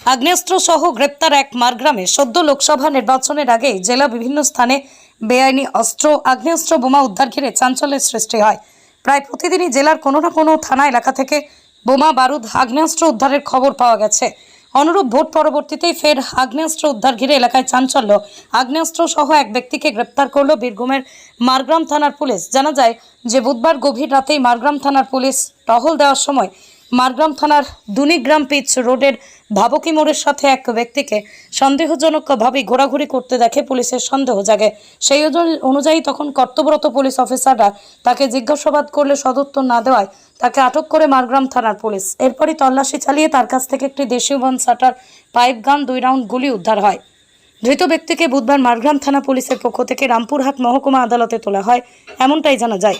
আগ্নেয়াস্ত্র সহ গ্রেপ্তার এক মারগ্রামে সদ্য লোকসভা নির্বাচনের আগে জেলা বিভিন্ন স্থানে বেআইনি অস্ত্র, আগ্নেয়াস্ত্র, বোমা উদ্ধার ঘিরে চাঞ্চল্যের সৃষ্টি হয়। প্রায় প্রতিদিনই জেলার কোনো না কোনো থানা এলাকা থেকে বোমা, বারুদ, আগ্নেয়াস্ত্র উদ্ধারের খবর পাওয়া গেছে। অনুরূপ ভোট পরবর্তীতেই ফের আগ্নেয়াস্ত্র উদ্ধার ঘিরে এলাকায় চাঞ্চল্য। আগ্নেয়াস্ত্র সহ এক ব্যক্তিকে গ্রেপ্তার করল বীরভূমের মারগ্রাম থানার পুলিশ। জানা যায় যে বুধবার গভীর রাতেই মারগ্রাম থানার পুলিশ টহল দেওয়ার সময় মারগ্রাম থানার দুনিগ্রাম পিচ রোডের ভাবকি মোড়ের সাথে এক ব্যক্তিকে সন্দেহজনকভাবে ঘোরাঘুরি করতে দেখে পুলিশের সন্দেহ জাগে। সেই অনুযায়ী তখন কর্তব্যরত পুলিশ অফিসাররা তাকে জিজ্ঞাসাবাদ করলে সদুত্তর না দেওয়ায় তাকে আটক করে মারগ্রাম থানার পুলিশ। এরপরই তল্লাশি চালিয়ে তার কাছ থেকে একটি দেশীয় বন সাটার পাইপ গান, দুই রাউন্ড গুলি উদ্ধার হয়। ধৃত ব্যক্তিকে বুধবার মারগ্রাম থানা পুলিশের পক্ষ থেকে রামপুরহাট মহকুমা আদালতে তোলা হয়। এমনটাই জানা যায়।